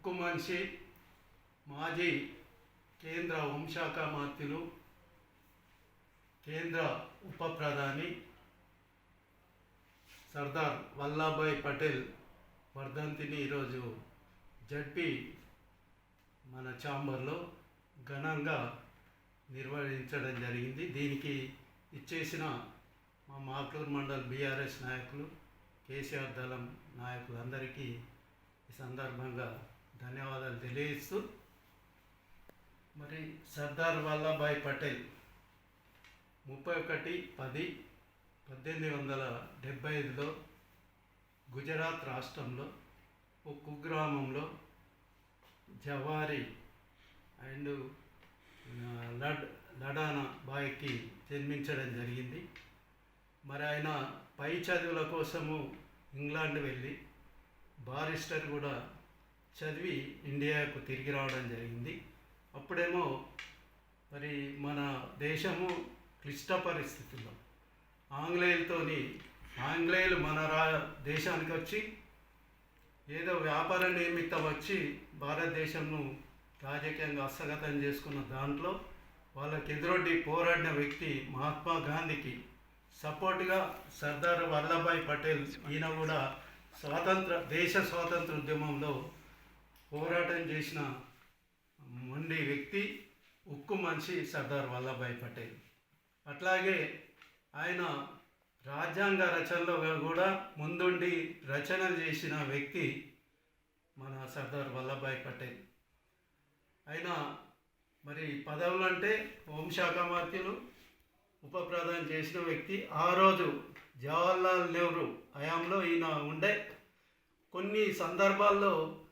ఉక్కు మనిషి మాజీ కేంద్ర హోంశాఖ మంత్రులు కేంద్ర ఉప ప్రధాని సర్దార్ వల్లభాయ్ పటేల్ వర్ధంతిని ఈరోజు జడ్పీ మన ఛాంబర్లో ఘనంగా నిర్వహించడం జరిగింది. దీనికి ఇచ్చేసిన మా మాకూర్ మండల్ బీఆర్ఎస్ నాయకులు కేసీఆర్ దళం నాయకులందరికీ ఈ సందర్భంగా ధన్యవాదాలు తెలియజేస్తూ మరి సర్దార్ వల్లభాయ్ పటేల్ ముప్పై ఒకటి పది పద్దెనిమిది వందల డెబ్భై ఐదులో గుజరాత్ రాష్ట్రంలో ఒక కుగ్రామంలో జవారి అండ్ లడ్ లడానా బాయ్కి జన్మించడం జరిగింది. మరి ఆయన పై చదువుల కోసము ఇంగ్లాండ్ వెళ్ళి బారిస్టర్ కూడా చదివి ఇండియాకు తిరిగి రావడం జరిగింది. అప్పుడేమో మరి మన దేశము క్లిష్ట పరిస్థితుల్లో ఆంగ్లేయులతోని ఆంగ్లేయులు మన రా దేశానికి వచ్చి ఏదో వ్యాపార నిమిత్తం వచ్చి భారతదేశంను రాజకీయంగా హస్తగతం చేసుకున్న దాంట్లో వాళ్ళకి ఎదురొడ్డి పోరాడిన వ్యక్తి మహాత్మా గాంధీకి సపోర్ట్గా సర్దార్ వల్లభాయ్ పటేల్ ఈయన కూడా స్వాతంత్ర దేశ స్వాతంత్ర ఉద్యమంలో పోరాటం చేసిన మొండి వ్యక్తి ఉక్కు మనిషి సర్దార్ వల్లభాయ్ పటేల్. అట్లాగే ఆయన రాజ్యాంగ రచనలో కూడా ముందుండి రచనలు చేసిన వ్యక్తి మన సర్దార్ వల్లభాయ్ పటేల్. ఆయన మరి పదవులు అంటే హోంశాఖ మంత్రులు ఉప ప్రధానం చేసిన వ్యక్తి. ఆ రోజు జవహర్లాల్ నెహ్రూ హయాంలో ఈయన ఉండే. కొన్ని సందర్భాల్లో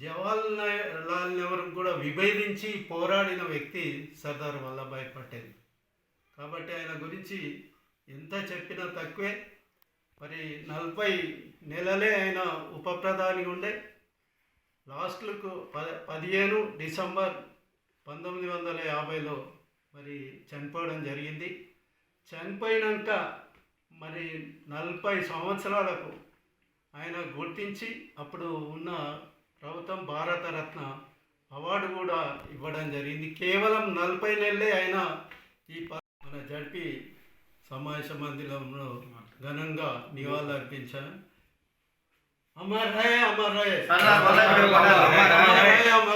జవహర్లాల్ నెహ్రూ కూడా విభేదించి పోరాడిన వ్యక్తి సర్దార్ వల్లభాయ్ పటేల్. కాబట్టి ఆయన గురించి ఎంత చెప్పినా తక్కువే. మరి నలభై నెలలే ఆయన ఉప ప్రధాని ఉండే. లాస్ట్లకు ప పదిహేను డిసెంబర్ పంతొమ్మిది వందల యాభైలో మరి చనిపోవడం జరిగింది. చనిపోయినాక మరి నలభై సంవత్సరాలకు ఆయన గుర్తించి అప్పుడు ఉన్న ప్రభుత్వం భారతరత్న అవార్డు కూడా ఇవ్వడం జరిగింది. కేవలం నలభై నెలలే ఆయన ఈ మన జడ్పీ సమావేశ మందిరంలో ఘనంగా నివాళులు అర్పించాను అమర్ హై. అమర్ పటేల్ అమర్ హై అమర్